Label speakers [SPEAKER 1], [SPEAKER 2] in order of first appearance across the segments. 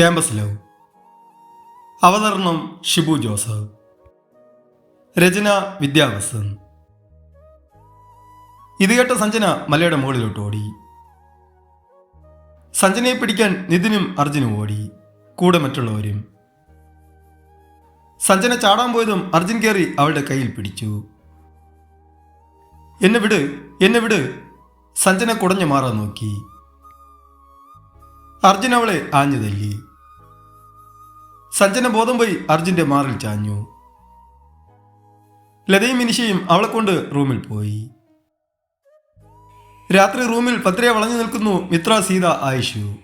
[SPEAKER 1] Campus love അവതരണം Shibu Joseph. രചന വിദ്യാവസൻ ഇത് കേട്ട സഞ്ജന മലയുടെ മുകളിലോട്ട് ഓടി. സഞ്ജനയെ പിടിക്കാൻ നിതിനും അർജുനും ഓടി. കൂടെ മറ്റുള്ളവരും. സഞ്ജന ചാടാൻ പോയതും അർജുൻ കയറി അവളുടെ കയ്യിൽ പിടിച്ചു. എന്നെ വിട് എന്നെ വിട് സഞ്ജന കുടഞ്ഞു മാറാൻ നോക്കി. അർജുൻ അവളെ ആഞ്ഞു തല്ലി. സഞ്ജന ബോധം പോയി അർജുന്റെ മാറിൽ ചാഞ്ഞു. ലതയും മിനിഷയും അവളെ കൊണ്ട് റൂമിൽ പോയി. രാത്രി റൂമിൽ പത്രയെ വളഞ്ഞു നിൽക്കുന്നു മിത്ര സീത ആയിഷു.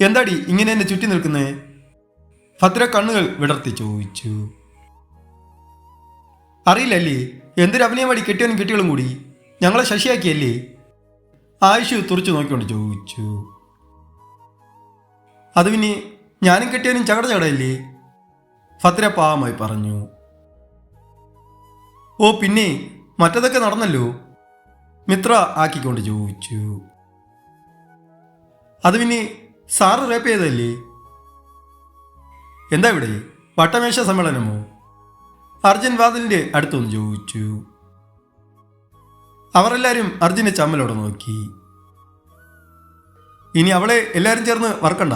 [SPEAKER 1] എന്താടി ഇങ്ങനെ എന്നെ ചുറ്റി നിൽക്കുന്നേ? ഭദ്ര കണ്ണുകൾ വിടർത്തി ചോദിച്ചു. അറിയില്ലല്ലേ എന്തൊരു അഭിനയമാടി കെട്ടിയവനും കെട്ടികളും കൂടി? ഞങ്ങളെ ശശിയാക്കിയല്ലേ? ആയിഷു തുറച്ചു നോക്കിക്കൊണ്ട് ചോദിച്ചു. അത് പിന്നെ ഞാനും കെട്ടിയവനും ചകട ചകടയില്ലേ ഫത്തിര പാവമായി പറഞ്ഞു. ഓ പിന്നെ മറ്റതൊക്കെ നടന്നല്ലോ? മിത്ര ആക്കിക്കൊണ്ട് ചോദിച്ചു. അത് പിന്നെ സാറ് റേപ്പ് ചെയ്തല്ലേ എന്താ ഇവിടെ? വട്ടമേശ സമ്മേളനമോ? അർജുൻ വാതിലിന്റെ അടുത്തൊന്ന് ചോദിച്ചു. അവരെല്ലാരും അർജുനെ ചമ്മലോടെ നോക്കി. ഇനി അവളെ എല്ലാരും ചേർന്ന് വറക്കണ്ട?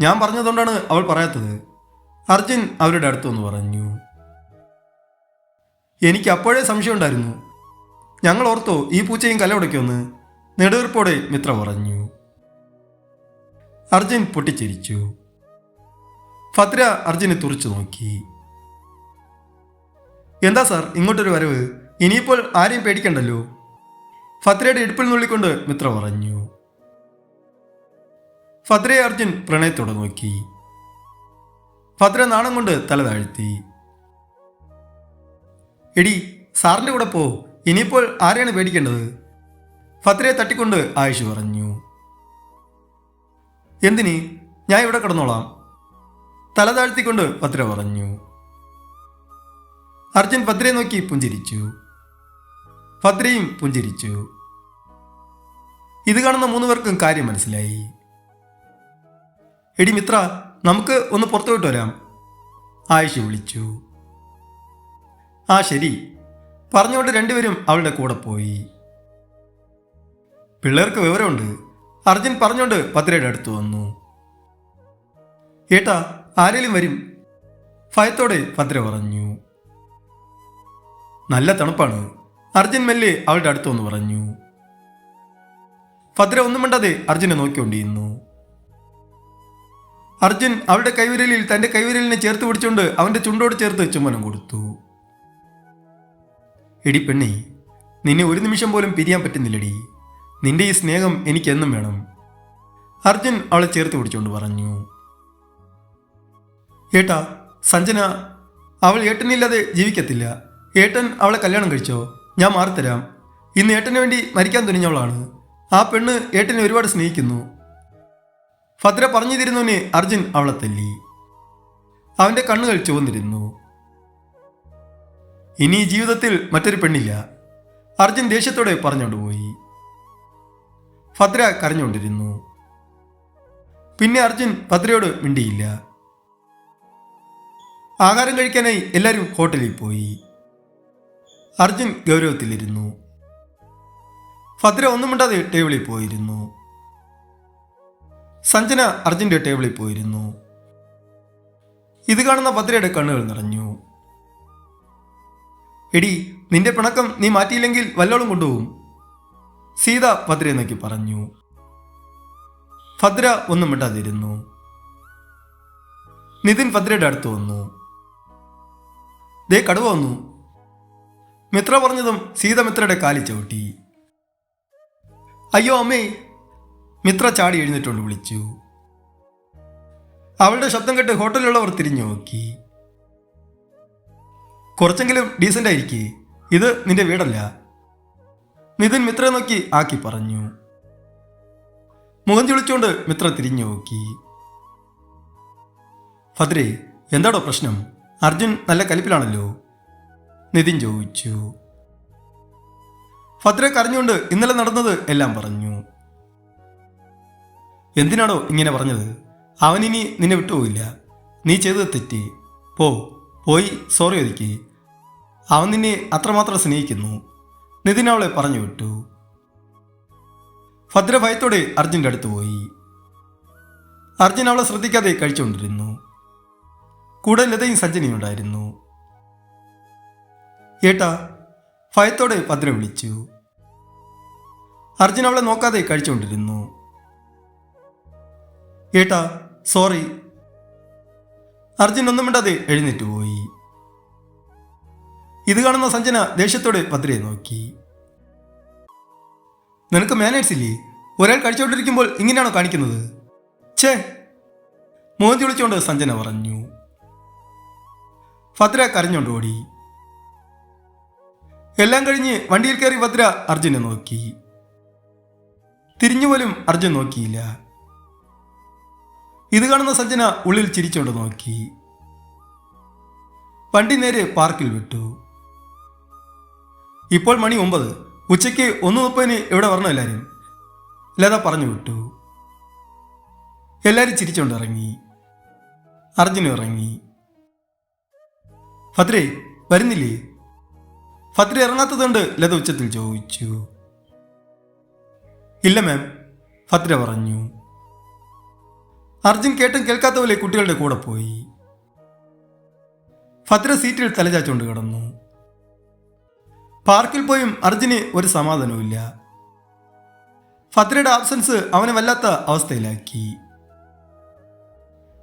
[SPEAKER 1] ഞാൻ പറഞ്ഞതുകൊണ്ടാണ് അവൾ പറയാത്തത്. അർജുൻ അവരുടെ അടുത്തൊന്ന് പറഞ്ഞു. എനിക്ക് അപ്പോഴേ സംശയമുണ്ടായിരുന്നു ഞങ്ങൾ ഓർത്തോ ഈ പൂച്ചയും കലമുടയ്ക്കുമെന്ന് നെടുവീർപ്പോടെ മിത്ര പറഞ്ഞു. അർജുൻ പൊട്ടിച്ചിരിച്ചു. ഭദ്ര അർജുനെ തുറച്ചു നോക്കി. എന്താ സാർ ഇങ്ങോട്ടൊരു വരവ്? ഇനിയിപ്പോൾ ആരെയും പേടിക്കണ്ടല്ലോ? ഭദ്രയുടെ ഇടുപ്പിൽ നുള്ളിക്കൊണ്ട് മിത്ര പറഞ്ഞു. ഭദ്രയെ അർജുൻ പ്രണയത്തോടെ നോക്കി. ഭദ്ര നാണം കൊണ്ട് തല താഴ്ത്തി. എടി സാറിന്റെ കൂടെ പോ. ഇനിയിപ്പോൾ ആരെയാണ് പേടിക്കേണ്ടത്? ഭദ്രയെ തട്ടിക്കൊണ്ട് ആയുഷ് പറഞ്ഞു. എന്തിനി? ഞാൻ ഇവിടെ കിടന്നോളാം. തല താഴ്ത്തിക്കൊണ്ട് ഭദ്ര പറഞ്ഞു. അർജുൻ ഭദ്രയെ നോക്കി പുഞ്ചിരിച്ചു. ഭദ്രയും പുഞ്ചിരിച്ചു. ഇത് കാണുന്ന മൂന്നുപേർക്കും കാര്യം മനസ്സിലായി. എടി മിത്ര നമുക്ക് ഒന്ന് പുറത്തു പോയിട്ട് വരാം. ആയിഷ വിളിച്ചു. ആ ശരി. പറഞ്ഞുകൊണ്ട് രണ്ടുപേരും അവളുടെ കൂടെ പോയി. പിള്ളേർക്ക് വിവരമുണ്ട്. അർജുൻ പറഞ്ഞുകൊണ്ട് പത്രയുടെ അടുത്ത് വന്നു. ഏട്ടാ ആരേലും വരും? ഭയത്തോടെ പത്ര പറഞ്ഞു. നല്ല തണുപ്പാണ്. അർജുൻ മെല്ലെ അവളുടെ അടുത്ത് വന്ന് പറഞ്ഞു. ഭദ്ര ഒന്നും മിണ്ടാതെ അർജുനെ നോക്കിക്കൊണ്ടിരുന്നു. അർജുൻ അവളുടെ കൈവിരലിൽ തന്റെ കൈവിരലിനെ ചേർത്ത് പിടിച്ചുകൊണ്ട് അവന്റെ ചുണ്ടോട് ചേർത്ത് ചുമ്മനം കൊടുത്തു. എടി പെണ്ണി നിന്നെ ഒരു നിമിഷം പോലും പിരിയാൻ പറ്റുന്നില്ലടി. നിന്റെ ഈ സ്നേഹം എനിക്കെന്നും വേണം. അർജുൻ അവളെ ചേർത്ത് പിടിച്ചുകൊണ്ട് പറഞ്ഞു. ഏട്ടാ സഞ്ജന അവൾ ഏട്ടനില്ലാതെ ജീവിക്കത്തില്ല. ഏട്ടൻ അവളെ കല്യാണം കഴിച്ചോ? ഞാൻ മാറിത്തരാം. ഇന്ന് ഏട്ടന് വേണ്ടി മരിക്കാൻ തുനിഞ്ഞവളാണ്. ആ പെണ്ണ് ഏട്ടനെ ഒരുപാട് സ്നേഹിക്കുന്നു. ഭദ്ര പറഞ്ഞു തരുന്നവനെ അർജുൻ അവളെ തല്ലി. അവന്റെ കണ്ണുകൾ ചുവന്നിരുന്നു. ഇനി ജീവിതത്തിൽ മറ്റൊരു പെണ്ണില്ല. അർജുൻ ദേഷ്യത്തോടെ പറഞ്ഞുകൊണ്ടുപോയി ഭദ്ര കരഞ്ഞുകൊണ്ടിരുന്നു പിന്നെ അർജുൻ ഭദ്രയോട് മിണ്ടിയില്ല. ആഹാരം കഴിക്കാനായി എല്ലാവരും ഹോട്ടലിൽ പോയി. അർജുൻ ഗൗരവത്തിലിരുന്നു. ഭദ്ര ഒന്നും മിണ്ടാതെ ടേബിളിൽ പോയിരുന്നു. സഞ്ജന അർജുന്റെ ടേബിളിൽ പോയിരുന്നു. ഇത് കാണുന്ന ഭദ്രയുടെ കണ്ണുകൾ നിറഞ്ഞു. എടി നിന്റെ പിണക്കം നീ മാറ്റിയില്ലെങ്കിൽ വല്ലോളം കൊണ്ടുപോകും. സീത ഭദ്രയെ നോക്കി പറഞ്ഞു. ഭദ്ര ഒന്നും മിണ്ടാതിരുന്നു. നിതിൻ ഭദ്രയുടെ അടുത്ത് വന്നു. ദേ കടുവ വന്നു. മിത്ര പറഞ്ഞതും സീത മിത്രയുടെ കാലി ചവിട്ടി. അയ്യോ അമ്മേ മിത്ര ചാടി എഴുന്നേറ്റുകൊണ്ട് വിളിച്ചു. അവളുടെ ശബ്ദം കേട്ട് ഹോട്ടലിലുള്ളവർ തിരിഞ്ഞു നോക്കി. കുറച്ചെങ്കിലും ഡീസന്റ് ആയിരിക്കേ. ഇത് നിന്റെ വീടല്ല. നിതിൻ മിത്രയെ നോക്കി ആക്കി പറഞ്ഞു. മുഖം ചുളിച്ചുകൊണ്ട് മിത്ര തിരിഞ്ഞു നോക്കി. ഭദ്രേ എന്താടോ പ്രശ്നം? അർജുൻ നല്ല കലിപ്പിലാണല്ലോ. നിതിൻ ചോദിച്ചു. ഭദ്ര കരഞ്ഞുകൊണ്ട് ഇന്നലെ നടന്നത് എല്ലാം പറഞ്ഞു. എന്തിനാണോ ഇങ്ങനെ പറഞ്ഞത്? അവനിനി നിന്നെ വിട്ടുപോയില്ല നീ ചെയ്തത് തെറ്റി. പോ പോയി സോറി ഒതുക്കി. അവൻ നിന്നെ അത്രമാത്രം സ്നേഹിക്കുന്നു. നിതിൻ അവളെ പറഞ്ഞു വിട്ടു. ഭദ്ര ഭയത്തോടെ അർജുന്റെ അടുത്ത് പോയി. അർജുൻ അവളെ ശ്രദ്ധിക്കാതെ കഴിച്ചുകൊണ്ടിരുന്നു. കൂടെ ലതയും സഞ്ജനയും ഉണ്ടായിരുന്നു. ഏട്ടാ ഭയത്തോടെ ഭദ്ര വിളിച്ചു. അർജുൻ അവളെ നോക്കാതെ കഴിച്ചുകൊണ്ടിരുന്നു. ഏട്ടാ സോറി അർജുൻ ഒന്നും മിണ്ടാതെ എഴുന്നേറ്റ് പോയി. ഇത് കാണുന്ന സഞ്ജന ദേഷ്യത്തോടെ ഭദ്രയെ നോക്കി. നിനക്ക് മാനേഴ്സ് ഇല്ലേ? ഒരാൾ കഴിച്ചുകൊണ്ടിരിക്കുമ്പോൾ ഇങ്ങനെയാണോ കാണിക്കുന്നത്? ഛേ. മോന്തി വിളിച്ചുകൊണ്ട് സഞ്ജന പറഞ്ഞു. ഭദ്ര കരഞ്ഞോണ്ട് ഓടി. എല്ലാം കഴിഞ്ഞ് വണ്ടിയിൽ കയറി ഭദ്ര അർജുനെ നോക്കി. തിരിഞ്ഞുപോലും അർജുൻ നോക്കിയില്ല. ഇത് കാണുന്ന സജ്ജന ഉള്ളിൽ ചിരിച്ചുകൊണ്ട് നോക്കി. വണ്ടി നേരെ പാർക്കിൽ വിട്ടു. ഇപ്പോൾ മണി ഒമ്പത്. ഉച്ചയ്ക്ക് ഒന്ന് മുപ്പതിന് ഇവിടെ വരണം എല്ലാവരും ലത പറഞ്ഞു വിട്ടു. എല്ലാവരും ചിരിച്ചുകൊണ്ട് ഇറങ്ങി. അർജുനും ഇറങ്ങി. ഭദ്രേ വരുന്നില്ലേ? ഭദ്ര ഇറങ്ങാത്തതുകൊണ്ട് ലത ഉച്ചത്തിൽ ചോദിച്ചു. ഇല്ല മാം ഭദ്ര പറഞ്ഞു. അർജുൻ കേട്ടും കേൾക്കാത്ത പോലെ കുട്ടികളുടെ കൂടെ പോയി? ഭദ്ര സീറ്റിൽ തലചാച്ചുകൊണ്ട് കിടന്നു. പാർക്കിൽ പോയും അർജുന് ഒരു സമാധാനവുമില്ല ഭദ്രയുടെ ആബ്സൻസ് അവനെ വല്ലാത്ത അവസ്ഥയിലാക്കി.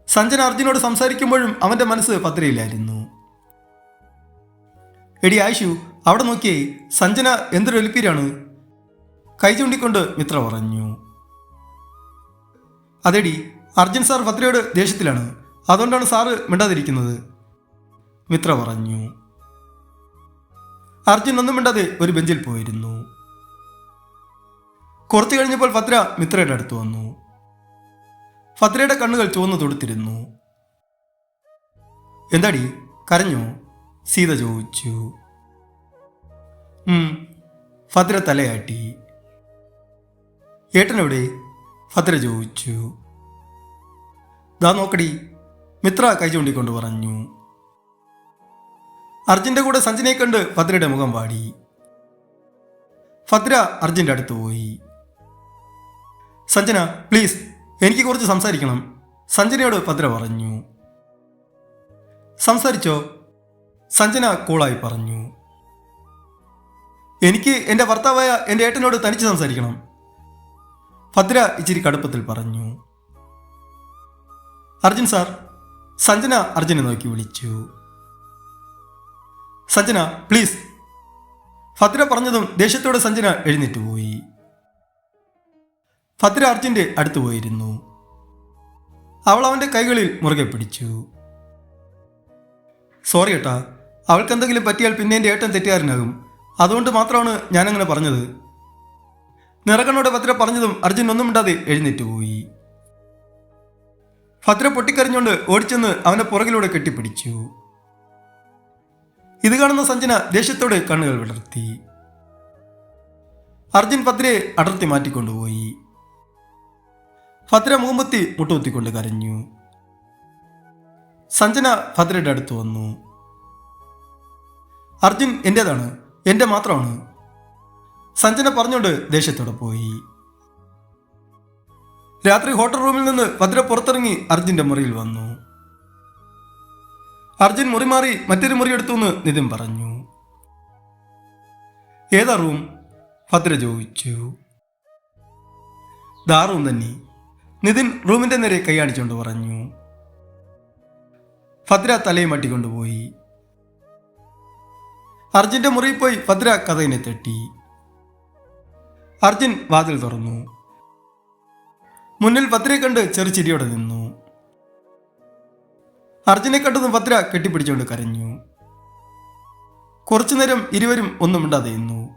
[SPEAKER 1] സഞ്ജന അർജുനോട് സംസാരിക്കുമ്പോഴും അവന്റെ മനസ്സ് ഭദ്രയിലായിരുന്നു. എടി ആയിഷു അവിടെ നോക്കിയേ സഞ്ജന എന്തൊരു ഒലിപ്പീരാണ്? കൈ ചൂണ്ടിക്കൊണ്ട് മിത്ര പറഞ്ഞു. അതെടി അർജുൻ സാർ ഭദ്രയോട് ദേഷ്യത്തിലാണ്. അതുകൊണ്ടാണ് സാറ് മിണ്ടാതിരിക്കുന്നത്. മിത്ര പറഞ്ഞു. അർജുൻ ഒന്നും മിണ്ടാതെ ഒരു ബെഞ്ചിൽ പോയിരുന്നു. കുറച്ചു കഴിഞ്ഞപ്പോൾ ഭദ്ര മിത്രയുടെ അടുത്ത് വന്നു. ഭദ്രയുടെ കണ്ണുകൾ ചുവന്നു തൊടുത്തിരുന്നു. എന്താടി? കരഞ്ഞോ? സീത ചോദിച്ചു. ഭദ്ര തലയാട്ടി. ഏട്ടനെവിടെ? ഭദ്ര ചോദിച്ചു. ദാ നോക്കടി. മിത്ര കൈ ചൂണ്ടിക്കൊണ്ട് പറഞ്ഞു. അർജുന്റെ കൂടെ സഞ്ജനെ കണ്ട് ഭദ്രയുടെ മുഖം വാടി. ഭദ്ര അർജുന്റെ അടുത്ത് പോയി. സഞ്ജന പ്ലീസ് എനിക്ക് കുറച്ച് സംസാരിക്കണം. സഞ്ജനയോട് ഭദ്ര പറഞ്ഞു. സംസാരിച്ചോ? സഞ്ജന കൂളായി പറഞ്ഞു. എനിക്ക് എന്റെ ഭർത്താവായ എന്റെ ഏട്ടനോട് തനിച്ച് സംസാരിക്കണം. ഭദ്ര ഇച്ചിരി കടുപ്പത്തിൽ പറഞ്ഞു. അർജുൻ സാർ സഞ്ജന അർജുനെ നോക്കി വിളിച്ചു. സഞ്ജന പ്ലീസ് ഭദ്ര പറഞ്ഞതും ദേഷ്യത്തോടെ സഞ്ജന എഴുന്നേറ്റ് പോയി. ഭദ്ര അർജുന്റെ അടുത്ത് പോയിരുന്നു. അവൾ അവന്റെ കൈകളിൽ മുറുകെ പിടിച്ചു. സോറി ഏട്ടാ അവൾക്ക് എന്തെങ്കിലും പറ്റിയാൽ പിന്നെ എന്റെ ഏട്ടൻ തെറ്റുകാരനാകും അതുകൊണ്ട് മാത്രമാണ് ഞാനങ്ങനെ പറഞ്ഞത്. നിറകണ്ണോടെ ഭദ്ര പറഞ്ഞതും അർജുൻ ഒന്നും മിണ്ടാതെ എഴുന്നേറ്റ് പോയി. ഭദ്ര പൊട്ടിക്കരഞ്ഞുകൊണ്ട് ഓടിച്ചെന്ന് അവനെ പുറകിലൂടെ കെട്ടിപ്പിടിച്ചു. ഇത് കാണുന്ന സഞ്ജന ദേഷ്യത്തോടെ കണ്ണുകൾ വിടർത്തി. അർജുൻ ഭദ്രയെ അടർത്തി മാറ്റിക്കൊണ്ടുപോയി. ഭദ്ര മൂമ്പത്തി മുട്ടുകുത്തിക്കൊണ്ട് കരഞ്ഞു. സഞ്ജന ഭദ്രയുടെ അടുത്ത് വന്നു. അർജുൻ എന്റേതാണ്? എന്റെ മാത്രമാണ്. സഞ്ജന പറഞ്ഞുകൊണ്ട് ദേഷ്യത്തോടെ പോയി. രാത്രി ഹോട്ടൽ റൂമിൽ നിന്ന് ഭദ്ര പുറത്തിറങ്ങി അർജുന്റെ മുറിയിൽ വന്നു. അർജുൻ മുറി മാറി മറ്റൊരു മുറി എടുത്തു എന്ന് നിതിൻ പറഞ്ഞു. ഏതാ റൂം? ഭദ്ര ചോദിച്ചു. ദാ റൂം തന്നെ. നിതിൻ റൂമിന്റെ നേരെ കൈയാണിച്ചുകൊണ്ട് പറഞ്ഞു. ഭദ്ര തലയും മട്ടിക്കൊണ്ടുപോയി അർജുന്റെ മുറിയിൽ പോയി ഭദ്ര കഥയിനെ തട്ടി. അർജുൻ വാതിൽ തുറന്നു. മുന്നിൽ ഭദ്രയെ കണ്ട് ചെറുചിരിയോടെ നിന്നു. അർജുനെ കണ്ടതും ഭദ്ര കെട്ടിപ്പിടിച്ചുകൊണ്ട് കരഞ്ഞു. കുറച്ചുനേരം ഇരുവരും ഒന്നും മിണ്ടാതെ നിന്നു.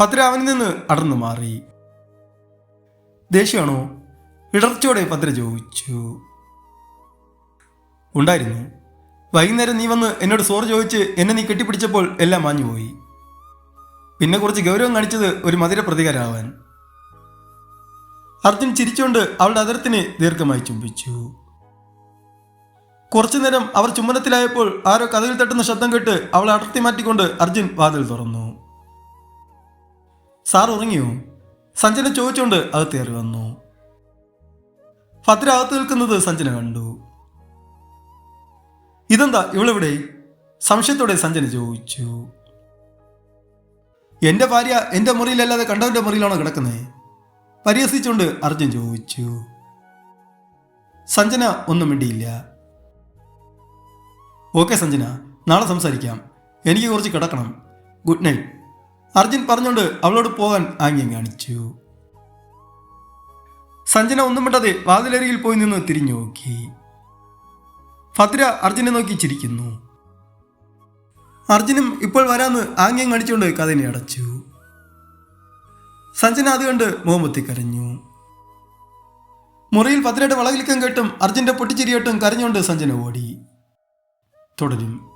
[SPEAKER 1] ഭദ്ര അവനിൽ നിന്ന് അടർന്നു മാറി. ദേഷ്യമാണോ ഇടർച്ചയോടെ ഭദ്ര ചോദിച്ചു. ഉണ്ടായിരുന്നു. വൈകുന്നേരം നീ വന്ന് എന്നോട് സോറി ചോദിച്ച് എന്നെ നീ കെട്ടിപ്പിടിച്ചപ്പോൾ എല്ലാം മാഞ്ഞുപോയി. പിന്നെ കുറച്ച് ഗൗരവം കാണിച്ചത് ഒരു മധുര പ്രതികാരമാവാൻ അർജുൻ ചിരിച്ചുകൊണ്ട് അവളുടെ അതിർത്തിന് ദീർഘമായി ചുംബിച്ചു. കുറച്ചു നേരം അവർ ചുമനത്തിലായപ്പോൾ ആരോ കഥയിൽ തട്ടുന്ന ശബ്ദം കേട്ട് അവളെ അടർത്തി മാറ്റിക്കൊണ്ട് അർജുൻ വാതിൽ തുറന്നു. സാർ ഉറങ്ങിയോ? സഞ്ജന ചോദിച്ചുകൊണ്ട് അകത്തേറി വന്നു. ഭദ്ര അകത്ത് നിൽക്കുന്നത് സഞ്ജന കണ്ടു. ഇതെന്താ ഇവളെവിടെ? സംശയത്തോടെ സഞ്ജന ചോദിച്ചു. എന്റെ ഭാര്യ എന്റെ മുറിയിലല്ലാതെ കണ്ടവന്റെ മുറിയിലാണോ കിടക്കുന്നത് പരിഹസിച്ചുകൊണ്ട് അർജുൻ ചോദിച്ചു സഞ്ജന ഒന്നും മിണ്ടിയില്ല. ഓക്കെ സഞ്ജന നാളെ സംസാരിക്കാം. എനിക്ക് കുറച്ച് കിടക്കണം. Good night. അർജുൻ പറഞ്ഞുകൊണ്ട് അവളോട് പോകാൻ ആംഗ്യം കാണിച്ചു. സഞ്ജന ഒന്നും മിണ്ടാതെ വാതിലരികിൽ പോയി നിന്ന് തിരിഞ്ഞു നോക്കി. ഭദ്ര അർജുനെ നോക്കി ചിരിക്കുന്നു. അർജുനും ഇപ്പോൾ വരാമെന്ന് ആംഗ്യം കാണിച്ചുകൊണ്ട് കഥനെ അടച്ചു. സഞ്ജന അത് കണ്ട് മുഹമ്മത്തി കരഞ്ഞു മുറിയിൽ ഭദ്രയുടെ വളകിലിക്കം കേട്ടും അർജുന്റെ പൊട്ടിച്ചിരി കേട്ടും കരഞ്ഞുകൊണ്ട് സഞ്ജന ഓടി. തുടരും.